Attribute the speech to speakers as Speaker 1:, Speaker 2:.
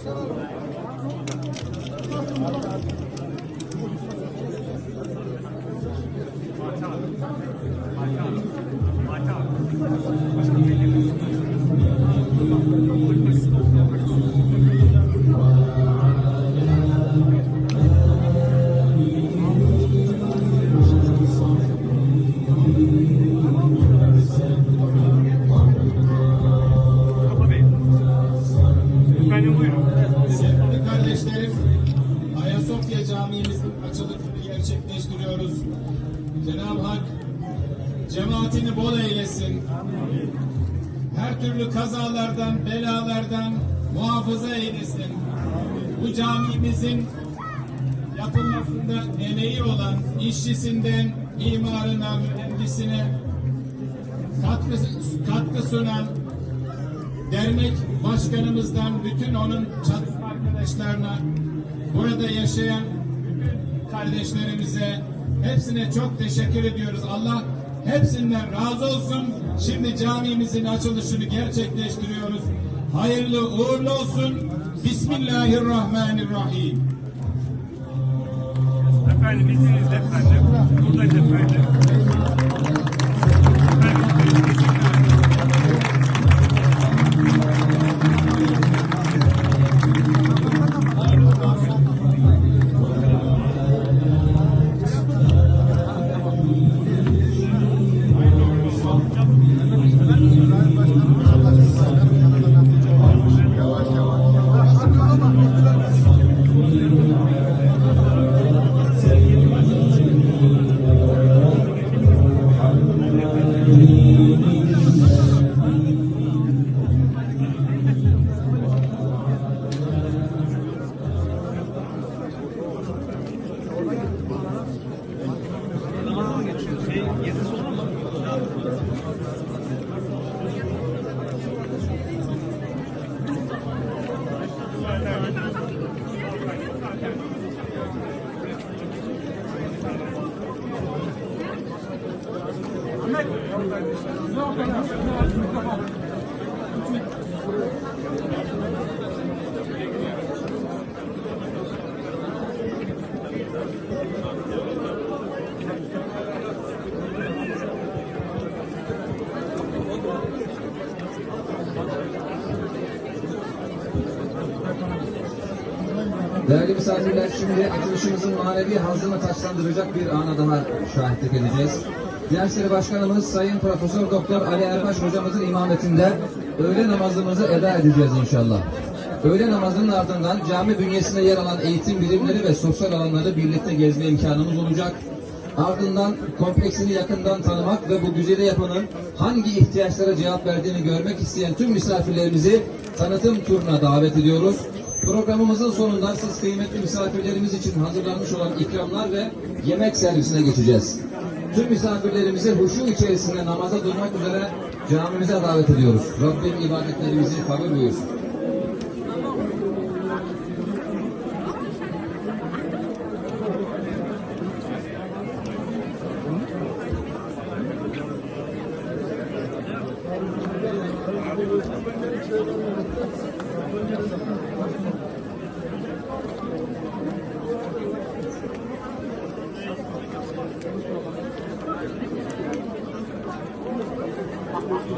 Speaker 1: Efendim buyurun.
Speaker 2: Sevgili kardeşlerim, Ayasofya Camii'mizin açılışını gerçekleştiriyoruz. Cenab-ı Hak cemaatini bol eylesin. Her türlü kazalardan, belalardan muhafaza eylesin. Bu camimizin yapılmasında emeği olan işçisinden imarına, mühendisine katkı, katkı sunan dernek başkanımızdan bütün onun çalışma arkadaşlarına, burada yaşayan kardeşlerimize hepsine çok teşekkür ediyoruz. Allah hepsinden razı olsun. Şimdi camimizin açılışını gerçekleştiriyoruz. Hayırlı uğurlu olsun. Bismillahirrahmanirrahim.
Speaker 1: Efendim izninizle efendim.
Speaker 3: Değerli misafirler şimdi açılışımızın manevi hazını taçlandıracak bir ana daha şahitlik edeceğiz. Diyanet Başkanımız Sayın Profesör Doktor Ali Erbaş hocamızın imametinde öğle namazımızı eda edeceğiz inşallah. Öğle namazının ardından cami bünyesinde yer alan eğitim birimleri ve sosyal alanları birlikte gezme imkanımız olacak. Ardından kompleksini yakından tanımak ve bu güzeli yapanın hangi ihtiyaçlara cevap verdiğini görmek isteyen tüm misafirlerimizi tanıtım turuna davet ediyoruz. Programımızın sonunda siz kıymetli misafirlerimiz için hazırlanmış olan ikramlar ve yemek servisine geçeceğiz. Tüm misafirlerimizi huşu içerisinde namaza durmak üzere camimize davet ediyoruz. Rabbim ibadetlerimizi kabul buyursun. Thank you. Merci.